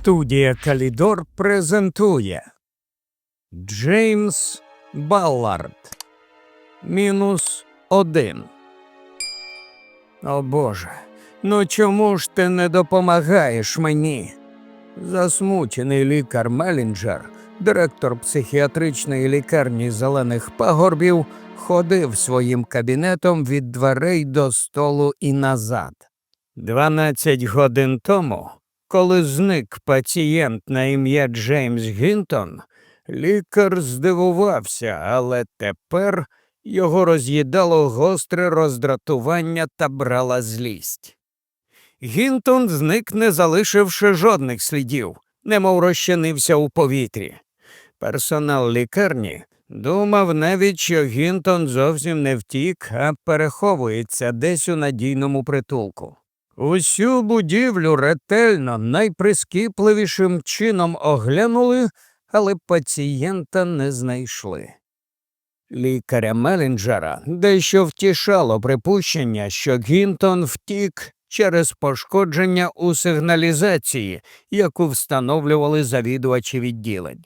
Студія Калідор презентує Джеймс Баллард. Мінус один. О Боже, ну чому ж ти не допомагаєш мені? Засмучений лікар Мелінджер, директор психіатричної лікарні зелених пагорбів, ходив своїм кабінетом від дверей до столу і назад. Дванадцять годин тому, коли зник пацієнт на ім'я Джеймс Гінтон, лікар здивувався, але тепер його роз'їдало гостре роздратування та брала злість. Гінтон зник, не залишивши жодних слідів, немов розчинився у повітрі. Персонал лікарні думав навіть, що Гінтон зовсім не втік, а переховується десь у надійному притулку. Усю будівлю ретельно, найприскіпливішим чином оглянули, але пацієнта не знайшли. Лікаря Мелінджера дещо втішало припущення, що Гінтон втік через пошкодження у сигналізації, яку встановлювали завідувачі відділень.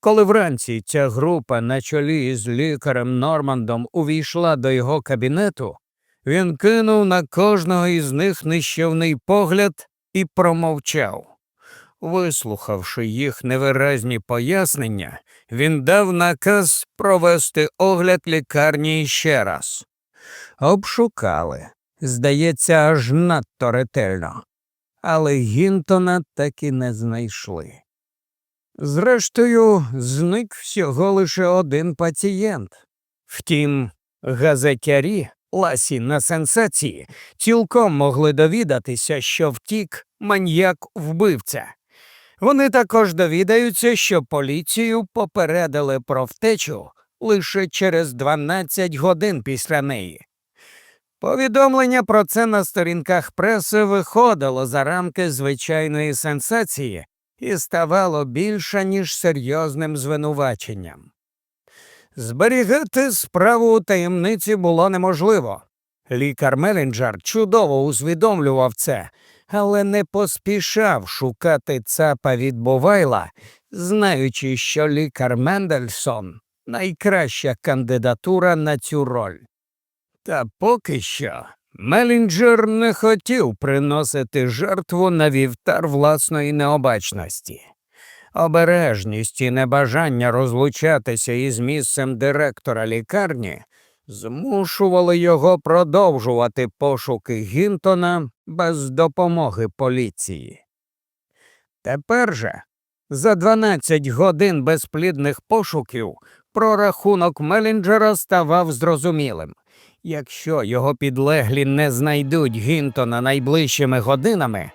Коли вранці ця група на чолі з лікарем Нормандом увійшла до його кабінету, він кинув на кожного із них нищівний погляд і промовчав. Вислухавши їх невиразні пояснення, він дав наказ провести огляд лікарні ще раз. Обшукали, здається, аж надто ретельно, але Гінтона так і не знайшли. Зрештою, зник всього лише один пацієнт. Втім, газетярі, ласі на сенсації, цілком могли довідатися, що втік маньяк вбивця. Вони також довідаються, що поліцію попередили про втечу лише через 12 годин після неї. Повідомлення про це на сторінках преси виходило за рамки звичайної сенсації і ставало більше, ніж серйозним звинуваченням. Зберігати справу у таємниці було неможливо. Лікар Мелінджер чудово усвідомлював це, але не поспішав шукати цапа від Бувайла, знаючи, що лікар Мендельсон найкраща кандидатура на цю роль. Та поки що Мелінджер не хотів приносити жертву на вівтар власної необачності. Обережність і небажання розлучатися із місцем директора лікарні змушували його продовжувати пошуки Гінтона без допомоги поліції. Тепер же, за 12 годин безплідних пошуків, прорахунок Мелінджера ставав зрозумілим. Якщо його підлеглі не знайдуть Гінтона найближчими годинами,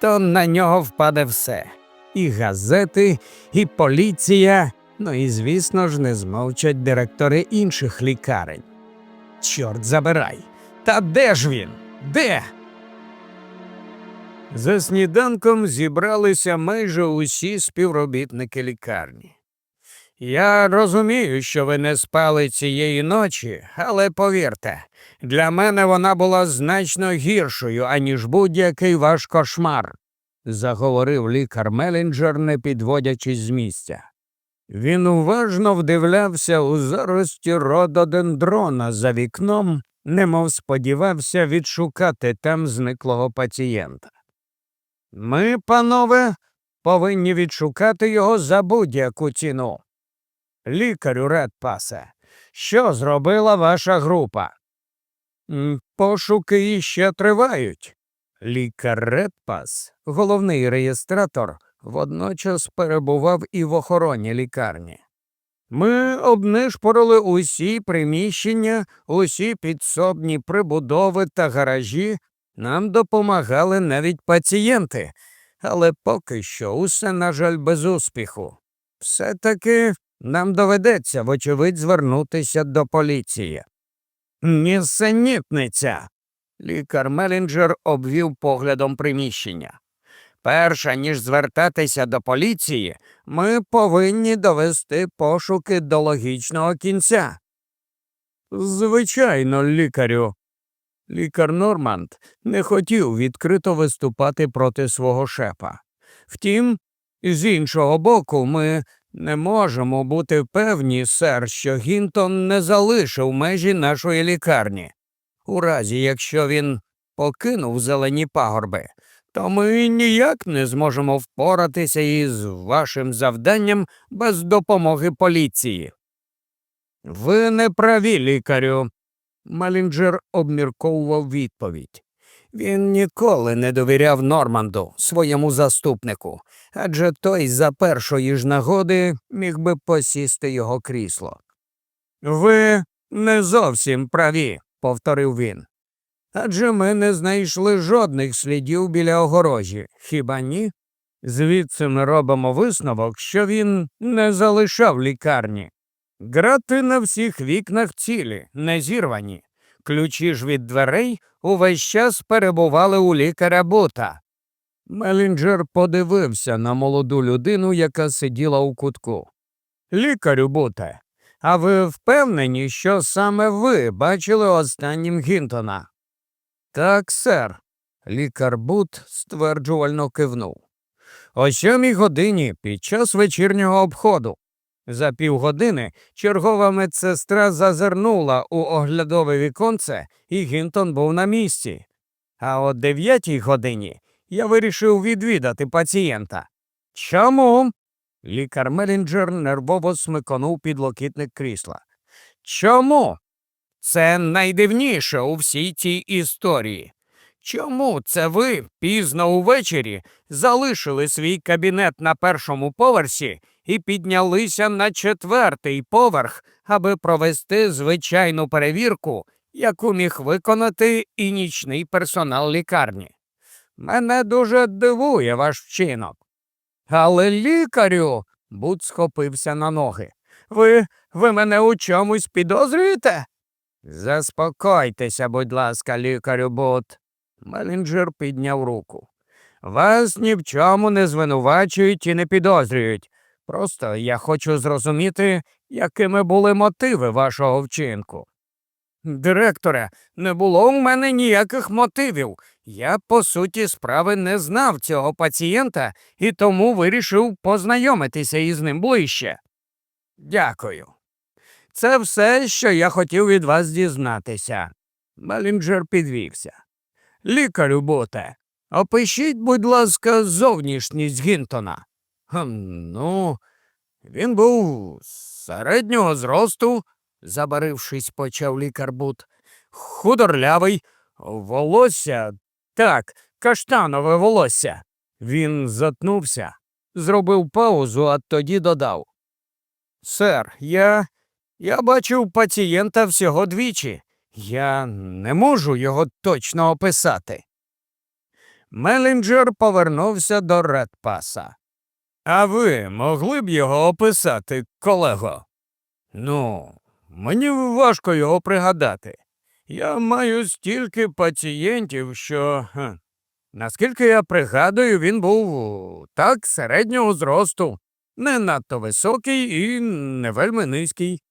то на нього впаде все і газети, і поліція, ну і, звісно ж, не змовчать директори інших лікарень. Чорт забирай. Та де ж він? Де? За сніданком зібралися майже усі співробітники лікарні. Я розумію, що ви не спали цієї ночі, але повірте, для мене вона була значно гіршою, аніж будь-який ваш кошмар, заговорив лікар Мелінджер, не підводячись з місця. Він уважно вдивлявся у зарості рододендрона за вікном, немов сподівався відшукати там зниклого пацієнта. Ми, панове, повинні відшукати його за будь-яку ціну. Лікарю Редпасе, що зробила ваша група? Пошуки іще тривають. Лікар Редпас, головний реєстратор, водночас перебував і в охороні лікарні. Ми обнишпорили усі приміщення, усі підсобні прибудови та гаражі. Нам допомагали навіть пацієнти, але поки що усе, на жаль, без успіху. Все таки нам доведеться, вочевидь, звернутися до поліції. Нісенітниця. Лікар Мелінджер обвів поглядом приміщення. Перша ніж звертатися до поліції, ми повинні довести пошуки до логічного кінця. Звичайно, лікарю. Лікар Норманд не хотів відкрито виступати проти свого шепа. Втім, З іншого боку, ми не можемо бути певні, сер, що Гінтон не залишив межі нашої лікарні. У разі, якщо він покинув зелені пагорби, то ми ніяк не зможемо впоратися із вашим завданням без допомоги поліції. Ви не праві, лікарю. Малінджер обмірковував відповідь. Він ніколи не довіряв Норманду, своєму заступнику, адже той за першої ж нагоди міг би посісти його крісло. Ви не зовсім праві, повторив він. Адже ми не знайшли жодних слідів біля огорожі, хіба ні? Звідси ми робимо висновок, що він не залишав лікарні. Грати на всіх вікнах цілі, не зірвані. Ключі ж від дверей увесь час перебували у лікаря Бута. Мелінджер подивився на молоду людину, яка сиділа у кутку. Лікарю Буте, а ви впевнені, що саме ви бачили останнім Гінтона? Так, сер. Лікар Бут стверджувально кивнув. О сьомій годині під час вечірнього обходу. За півгодини чергова медсестра зазирнула у оглядове віконце, і Гінтон був на місці. А о дев'ятій годині я вирішив відвідати пацієнта. Чому? Лікар Мелінджер нервово смиконув підлокітник крісла. Чому? Це найдивніше у всій цій історії. Чому це ви пізно увечері залишили свій кабінет на першому поверсі і піднялися на четвертий поверх, аби провести звичайну перевірку, яку міг виконати і нічний персонал лікарні? Мене дуже дивує ваш вчинок. Але лікарю. Бут схопився на ноги. Ви ви мене у чомусь підозрюєте? Заспокойтеся, будь ласка, лікарю Бут. Мелінджер підняв руку. Вас ні в чому не звинувачують і не підозрюють. Просто я хочу зрозуміти, якими були мотиви вашого вчинку. Директоре, не було у мене ніяких мотивів. Я, по суті, справи не знав цього пацієнта і тому вирішив познайомитися із ним ближче. Дякую. Це все, що я хотів від вас дізнатися. Малінджер підвівся. Лікарю Боте, опишіть, будь ласка, зовнішність Гінтона. Ну, він був середнього зросту, забарившись, почав лікар Бут. Худорлявий, волосся, так, каштанове волосся. Він затнувся, зробив паузу, а тоді додав. Сер, я. я бачив пацієнта всього двічі. Я не можу його точно описати. Мелінджер повернувся до Редпаса. А ви могли б його описати, колего? Ну, мені важко його пригадати. Я маю стільки пацієнтів, що, наскільки я пригадую, він був так середнього зросту, не надто високий і не вельми низький.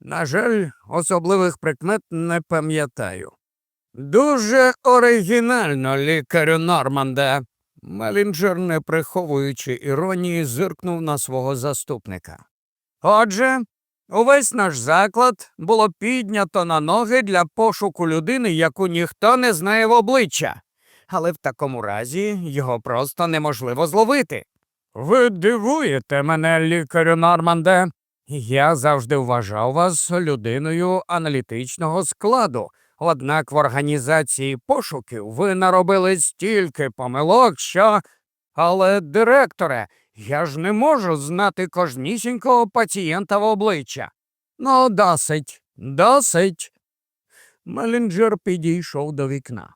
На жаль, особливих прикмет не пам'ятаю. Дуже оригінально, лікарю Норманде. Мелінджер, не приховуючи іронії, зиркнув на свого заступника. Отже, увесь наш заклад було піднято на ноги для пошуку людини, яку ніхто не знає в обличчя, але в такому разі його просто неможливо зловити. Ви дивуєте мене, лікарю Норманде. Я завжди вважав вас людиною аналітичного складу. Однак в організації пошуків ви наробили стільки помилок, що. Але, директоре, я ж не можу знати кожнісінького пацієнта в обличчя. Ну, досить, досить. Мелінджер підійшов до вікна.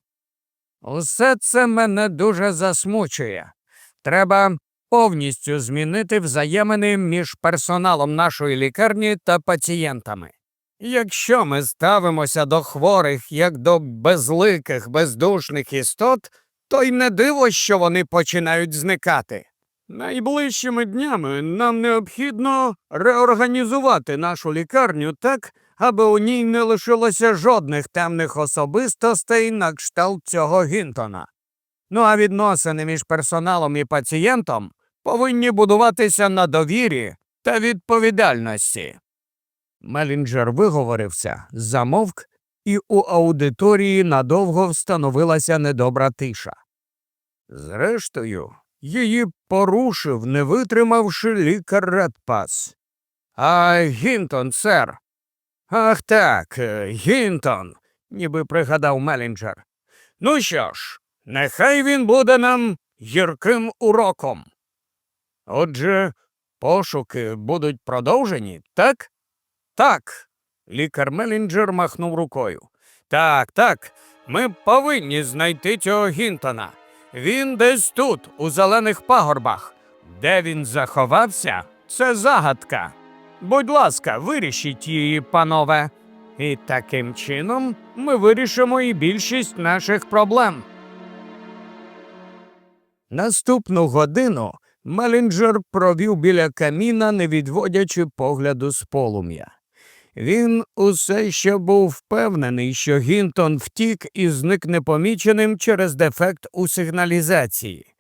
Усе це мене дуже засмучує. Треба повністю змінити взаємини між персоналом нашої лікарні та пацієнтами. Якщо ми ставимося до хворих як до безликих, бездушних істот, то й не диво, що вони починають зникати. Найближчими днями нам необхідно реорганізувати нашу лікарню так, аби у ній не лишилося жодних темних особистостей на кшталт цього Гінтона. Ну а відносини між персоналом і пацієнтом повинні будуватися на довірі та відповідальності. Мелінджер виговорився, замовк, і у аудиторії надовго встановилася недобра тиша. Зрештою, її порушив, не витримавши лікар Редпас. А Гінтон, сер. Ах так, е, Гінтон, ніби пригадав Мелінджер. Ну що ж, нехай він буде нам гірким уроком. Отже, пошуки будуть продовжені, так? Так. Лікар Мелінджер махнув рукою. Так, так. Ми повинні знайти цього Гінтона. Він десь тут, у зелених пагорбах. Де він заховався, це загадка. Будь ласка, вирішіть її, панове. І таким чином ми вирішимо і більшість наших проблем. Наступну годину Мелінджер провів біля каміна, не відводячи погляду з полум'я. Він усе ще був впевнений, що Гінтон втік і зник непоміченим через дефект у сигналізації.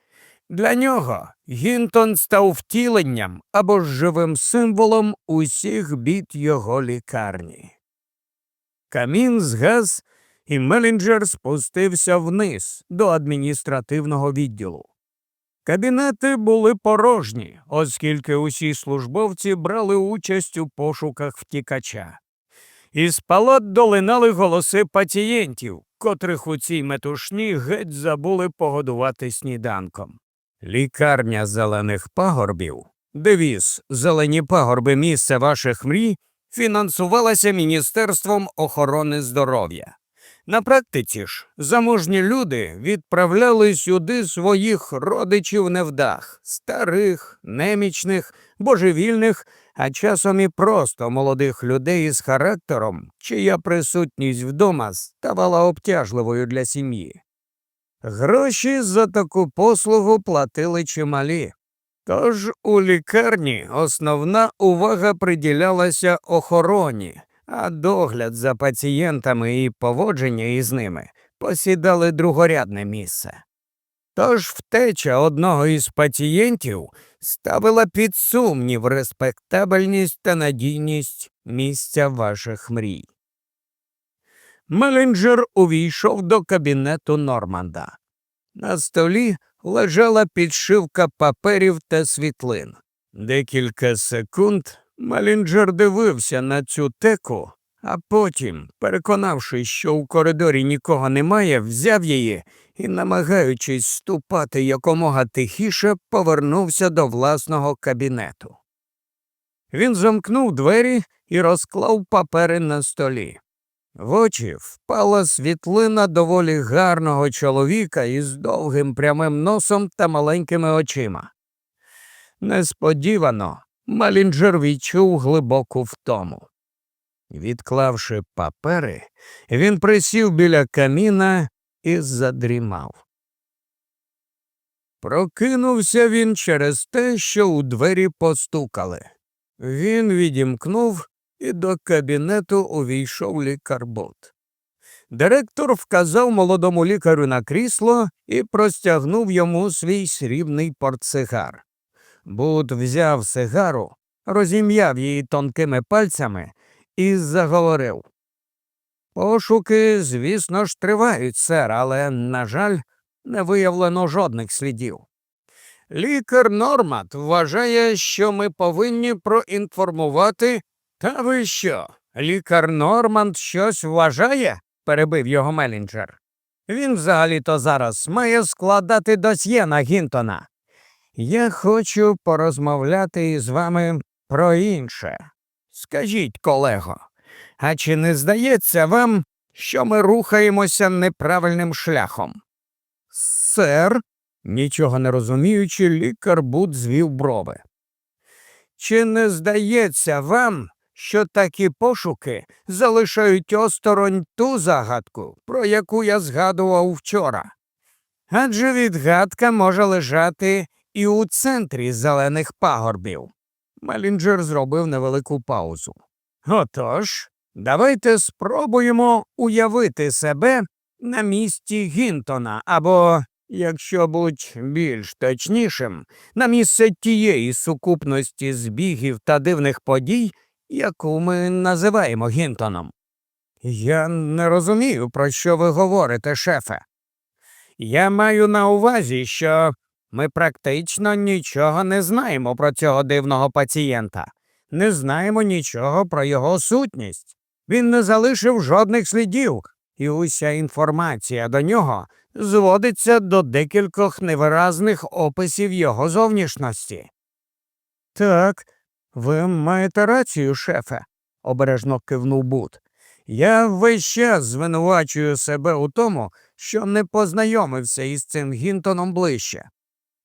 Для нього Гінтон став втіленням або ж живим символом усіх бід його лікарні. Камін згас, і Мелінджер спустився вниз до адміністративного відділу. Кабінети були порожні, оскільки усі службовці брали участь у пошуках втікача. Із палат долинали голоси пацієнтів, котрих у цій метушні геть забули погодувати сніданком. Лікарня зелених пагорбів, девіз Зелені пагорби місце ваших мрій фінансувалася Міністерством охорони здоров'я. На практиці ж заможні люди відправляли сюди своїх родичів невдах, старих, немічних, божевільних, а часом і просто молодих людей із характером, чия присутність вдома ставала обтяжливою для сім'ї. Гроші за таку послугу платили чималі. Тож у лікарні основна увага приділялася охороні, а догляд за пацієнтами і поводження із ними посідали другорядне місце. Тож втеча одного із пацієнтів ставила під сумнів респектабельність та надійність місця ваших мрій. Мелінджер увійшов до кабінету Норманда. На столі лежала підшивка паперів та світлин. Декілька секунд Малінджер дивився на цю теку, а потім, переконавшись, що у коридорі нікого немає, взяв її і, намагаючись ступати якомога тихіше, повернувся до власного кабінету. Він замкнув двері і розклав папери на столі. В очі впала світлина доволі гарного чоловіка із довгим прямим носом та маленькими очима. Несподівано Малінджер відчув глибоку втому. Відклавши папери, він присів біля каміна і задрімав. Прокинувся він через те, що у двері постукали. Він відімкнув і до кабінету увійшов лікар Бот. Директор вказав молодому лікарю на крісло і простягнув йому свій срібний портсигар. Бут взяв сигару, розім'яв її тонкими пальцями і заговорив. Пошуки, звісно ж, тривають, сер, але, на жаль, не виявлено жодних слідів. Лікар Нормат вважає, що ми повинні проінформувати. Та ви що? Лікар Норманд щось вважає? перебив його Мелінджер. Він взагалі-то зараз має складати досьє на Гінтона. Я хочу порозмовляти із вами про інше. Скажіть, колего, а чи не здається вам, що ми рухаємося неправильним шляхом? Сер, нічого не розуміючи, лікар Бут звів брови. Чи не здається вам, що такі пошуки залишають осторонь ту загадку, про яку я згадував вчора? Адже відгадка може лежати і у центрі зелених пагорбів. Малінджер зробив невелику паузу. Отож, давайте спробуємо уявити себе на місці Гінтона або Якщо будь більш точнішим, на місце тієї сукупності збігів та дивних подій, яку ми називаємо Гінтоном. Я не розумію, про що ви говорите, шефе. Я маю на увазі, що ми практично нічого не знаємо про цього дивного пацієнта, не знаємо нічого про його сутність. Він не залишив жодних слідів, і уся інформація до нього зводиться до декількох невиразних описів його зовнішності. Так, ви маєте рацію, шефе, обережно кивнув Бут. Я весь час звинувачую себе у тому, що не познайомився із цим Гінтоном ближче.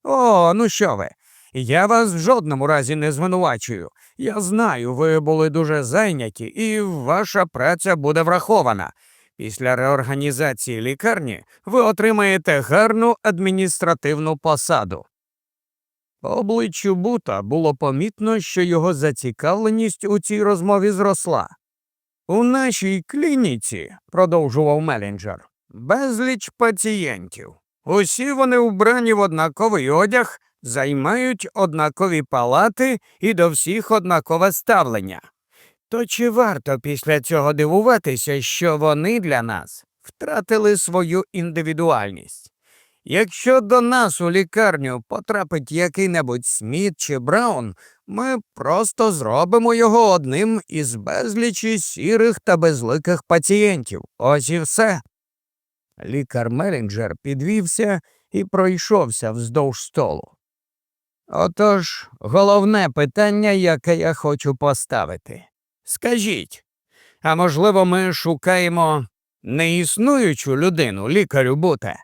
О, ну що ви? Я вас в жодному разі не звинувачую. Я знаю, ви були дуже зайняті, і ваша праця буде врахована. Після реорганізації лікарні ви отримаєте гарну адміністративну посаду. По обличчю Бута було помітно, що його зацікавленість у цій розмові зросла. У нашій клініці, продовжував Мелінджер, безліч пацієнтів. Усі вони вбрані в однаковий одяг, займають однакові палати і до всіх однакове ставлення. То чи варто після цього дивуватися, що вони для нас втратили свою індивідуальність? Якщо до нас у лікарню потрапить який-небудь Сміт чи Браун, ми просто зробимо його одним із безлічі сірих та безликих пацієнтів. Ось і все. Лікар Мелінджер підвівся і пройшовся вздовж столу. Отож, головне питання, яке я хочу поставити. Скажіть, а можливо, ми шукаємо неіснуючу людину, лікарю Буте?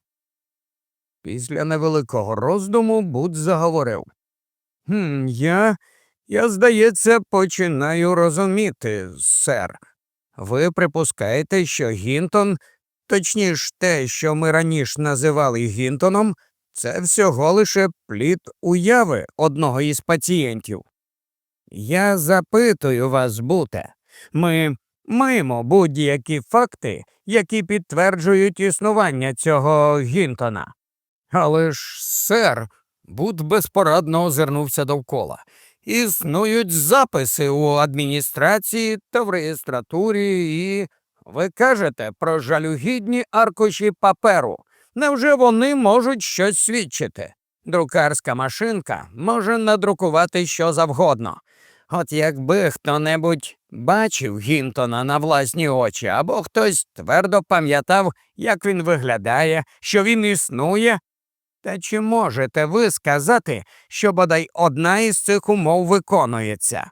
Після невеликого роздуму Бут заговорив. «Хм, Я, я, здається, починаю розуміти, сер. Ви припускаєте, що Гінтон, точніше те, що ми раніше називали Гінтоном, це всього лише плід уяви одного із пацієнтів. Я запитую вас, Буте. Ми маємо будь-які факти, які підтверджують існування цього Гінтона. Але ж, сер, Бут безпорадно озирнувся довкола. Існують записи у адміністрації та в реєстратурі, і ви кажете про жалюгідні аркуші паперу. Невже вони можуть щось свідчити? Друкарська машинка може надрукувати що завгодно. От якби хто небудь бачив Гінтона на власні очі, або хтось твердо пам'ятав, як він виглядає, що він існує. Та чи можете ви сказати, що бодай одна із цих умов виконується?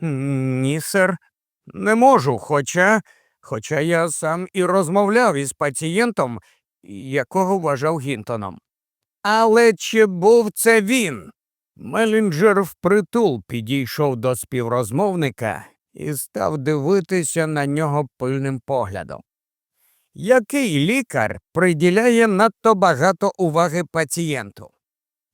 Ні, сер, не можу, хоча, хоча я сам і розмовляв із пацієнтом, якого вважав Гінтоном. Але чи був це він? Мелінджер впритул підійшов до співрозмовника і став дивитися на нього пильним поглядом. Який лікар приділяє надто багато уваги пацієнту?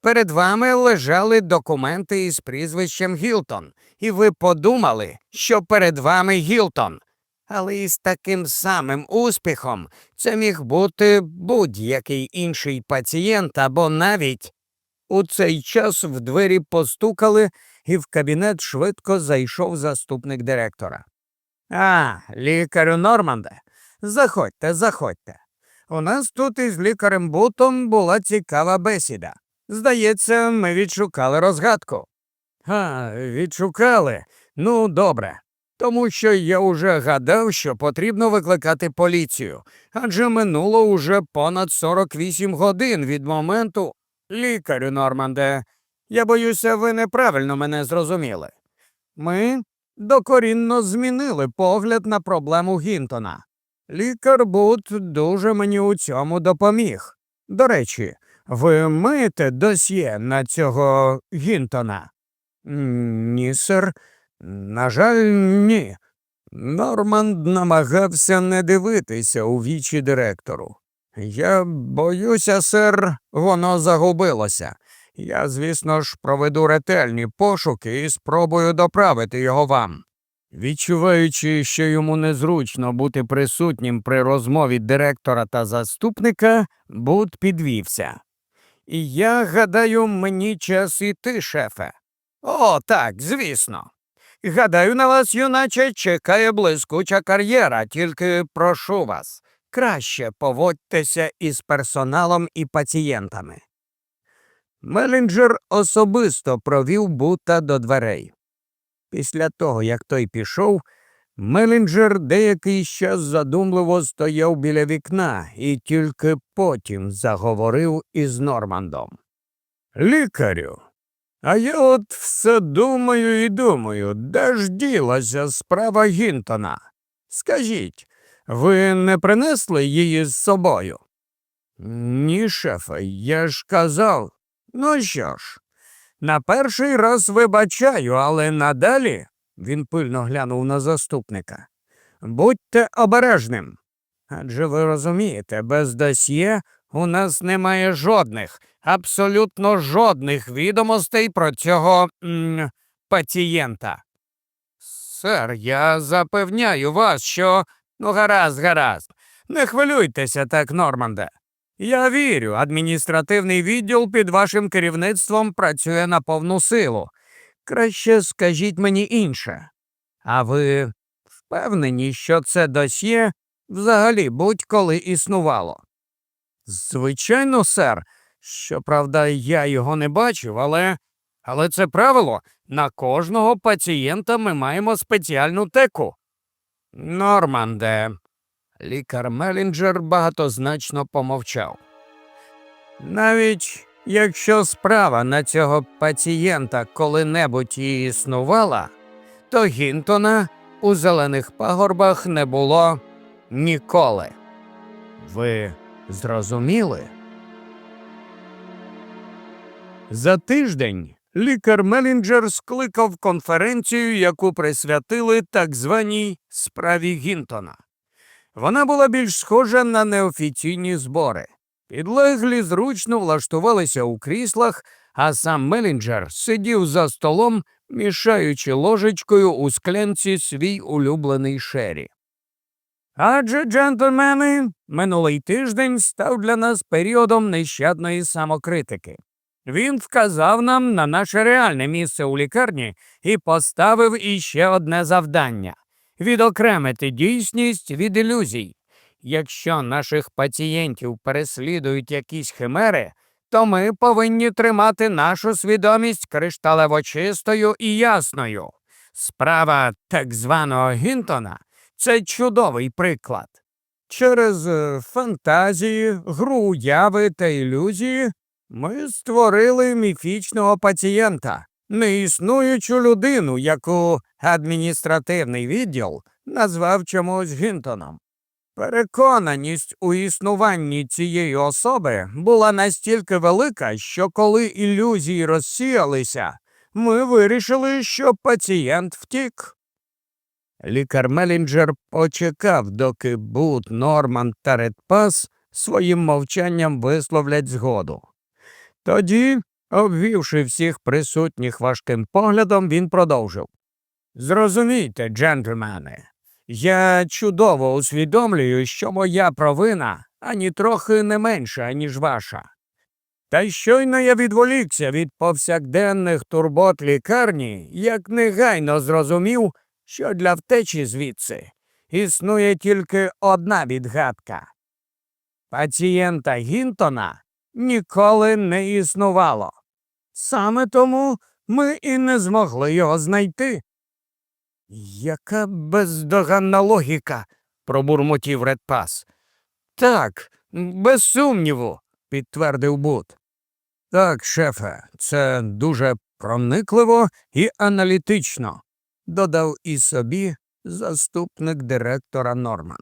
Перед вами лежали документи із прізвищем Гілтон, і ви подумали, що перед вами Гілтон. Але із таким самим успіхом це міг бути будь-який інший пацієнт або навіть у цей час в двері постукали, і в кабінет швидко зайшов заступник директора. А, лікарю Норманде, заходьте, заходьте. У нас тут із лікарем Бутом була цікава бесіда. Здається, ми відшукали розгадку. А, відшукали? Ну, добре. Тому що я уже гадав, що потрібно викликати поліцію, адже минуло уже понад 48 годин від моменту, Лікарю, Норманде, я боюся, ви неправильно мене зрозуміли. Ми докорінно змінили погляд на проблему Гінтона. Лікар Бут дуже мені у цьому допоміг. До речі, ви маєте досьє на цього Гінтона? Ні, сер. На жаль, ні. Норманд намагався не дивитися у вічі директору. Я боюся, сер, воно загубилося. Я, звісно ж, проведу ретельні пошуки і спробую доправити його вам. Відчуваючи, що йому незручно бути присутнім при розмові директора та заступника, Бут підвівся. І я гадаю, мені час іти, шефе. О, так, звісно. Гадаю, на вас, юначе, чекає блискуча кар'єра, тільки прошу вас, краще поводьтеся із персоналом і пацієнтами. Мелінджер особисто провів Бута до дверей. Після того, як той пішов, Мелінджер деякий час задумливо стояв біля вікна і тільки потім заговорив із Нормандом. Лікарю, а я от все думаю і думаю, де ж ділася справа Гінтона? Скажіть, ви не принесли її з собою? Ні, шефе, я ж казав. Ну що ж, на перший раз вибачаю, але надалі, він пильно глянув на заступника. Будьте обережним. Адже ви розумієте, без досьє у нас немає жодних, абсолютно жодних відомостей про цього м, пацієнта. Сер, я запевняю вас, що. Ну, гаразд, гаразд. Не хвилюйтеся так, Норманде. Я вірю, адміністративний відділ під вашим керівництвом працює на повну силу. Краще скажіть мені інше. А ви впевнені, що це досьє взагалі будь-коли існувало? Звичайно, сер. Щоправда, я його не бачив, але. Але це правило. На кожного пацієнта ми маємо спеціальну теку. Норманде. Лікар Мелінджер багатозначно помовчав. Навіть якщо справа на цього пацієнта коли-небудь і існувала, то Гінтона у зелених пагорбах не було ніколи. Ви зрозуміли? За тиждень лікар Мелінджер скликав конференцію, яку присвятили так званій справі Гінтона. Вона була більш схожа на неофіційні збори. Підлеглі зручно влаштувалися у кріслах, а сам Мелінджер сидів за столом, мішаючи ложечкою у склянці свій улюблений шері. Адже, джентльмени, минулий тиждень став для нас періодом нещадної самокритики. Він вказав нам на наше реальне місце у лікарні і поставив іще одне завдання відокремити дійсність від ілюзій. Якщо наших пацієнтів переслідують якісь химери, то ми повинні тримати нашу свідомість кришталево чистою і ясною. Справа так званого Гінтона це чудовий приклад. Через е, фантазії, гру уяви та ілюзії ми створили міфічного пацієнта, неіснуючу людину, яку адміністративний відділ назвав чомусь Гінтоном. Переконаність у існуванні цієї особи була настільки велика, що коли ілюзії розсіялися, ми вирішили, що пацієнт втік. Лікар Мелінджер почекав, доки Бут, Норман та Редпас своїм мовчанням висловлять згоду. Тоді, обвівши всіх присутніх важким поглядом, він продовжив. Зрозумійте, джентльмени, я чудово усвідомлюю, що моя провина ані трохи не менша, ніж ваша. Та щойно я відволікся від повсякденних турбот лікарні, як негайно зрозумів, що для втечі звідси існує тільки одна відгадка. Пацієнта Гінтона ніколи не існувало. Саме тому ми і не змогли його знайти. Яка бездоганна логіка, пробурмотів Редпас. Так, без сумніву, підтвердив Бут. Так, шефе, це дуже проникливо і аналітично, додав і собі заступник директора Норманд.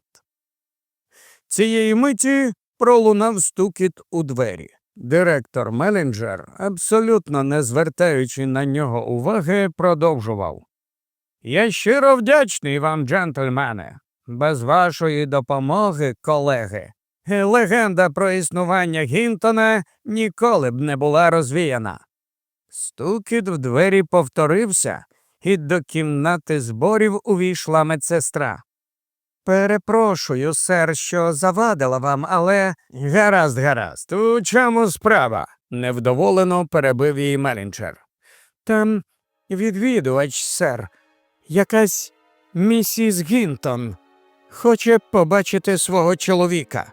Цієї миті пролунав стукіт у двері. Директор Мелінджер, абсолютно не звертаючи на нього уваги, продовжував. Я щиро вдячний вам, джентльмени. Без вашої допомоги, колеги, легенда про існування Гінтона ніколи б не була розвіяна. Стукіт в двері повторився, і до кімнати зборів увійшла медсестра. Перепрошую, сер, що завадила вам, але. Гаразд, гаразд. У чому справа? невдоволено перебив її Мелінчер. Там відвідувач, сер, якась місіс Гінтон. Хоче побачити свого чоловіка.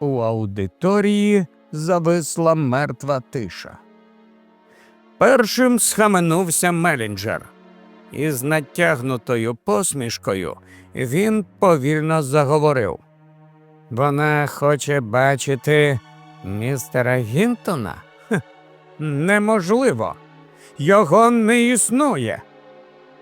У аудиторії зависла мертва тиша. Першим схаменувся Мелінджер. Із натягнутою посмішкою він повільно заговорив. Вона хоче бачити містера Гінтона? Хе, неможливо. Його не існує.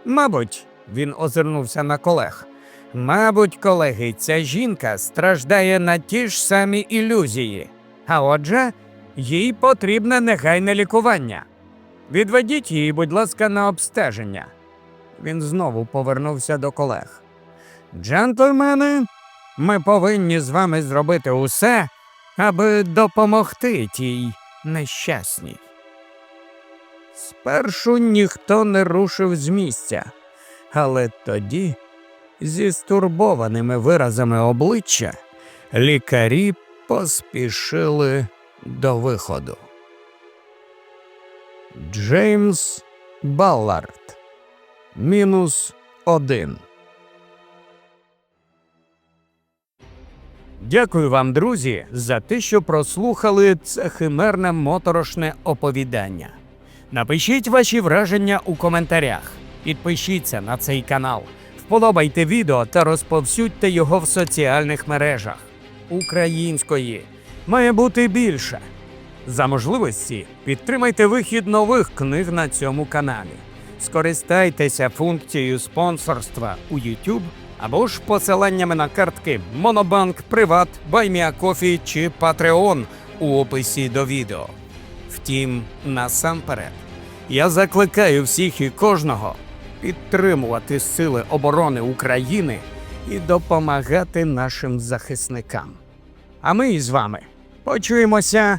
Мабуть, він озирнувся на колег. Мабуть, колеги, ця жінка страждає на ті ж самі ілюзії, а отже, їй потрібне негайне лікування. Відведіть її, будь ласка, на обстеження. Він знову повернувся до колег. Джентльмени, ми повинні з вами зробити усе, аби допомогти тій нещасній. Спершу ніхто не рушив з місця, але тоді, зі стурбованими виразами обличчя, лікарі поспішили до виходу. Джеймс Баллард. Мінус один. Дякую вам, друзі, за те, що прослухали це химерне моторошне оповідання. Напишіть ваші враження у коментарях. Підпишіться на цей канал, вподобайте відео та розповсюдьте його в соціальних мережах. Української має бути більше. За можливості підтримайте вихід нових книг на цьому каналі. Скористайтеся функцією спонсорства у YouTube або ж посиланнями на картки Monobank, Приват, BuyMeACoffee чи Patreon у описі до відео. Втім, насамперед, я закликаю всіх і кожного підтримувати Сили оборони України і допомагати нашим захисникам. А ми із вами почуємося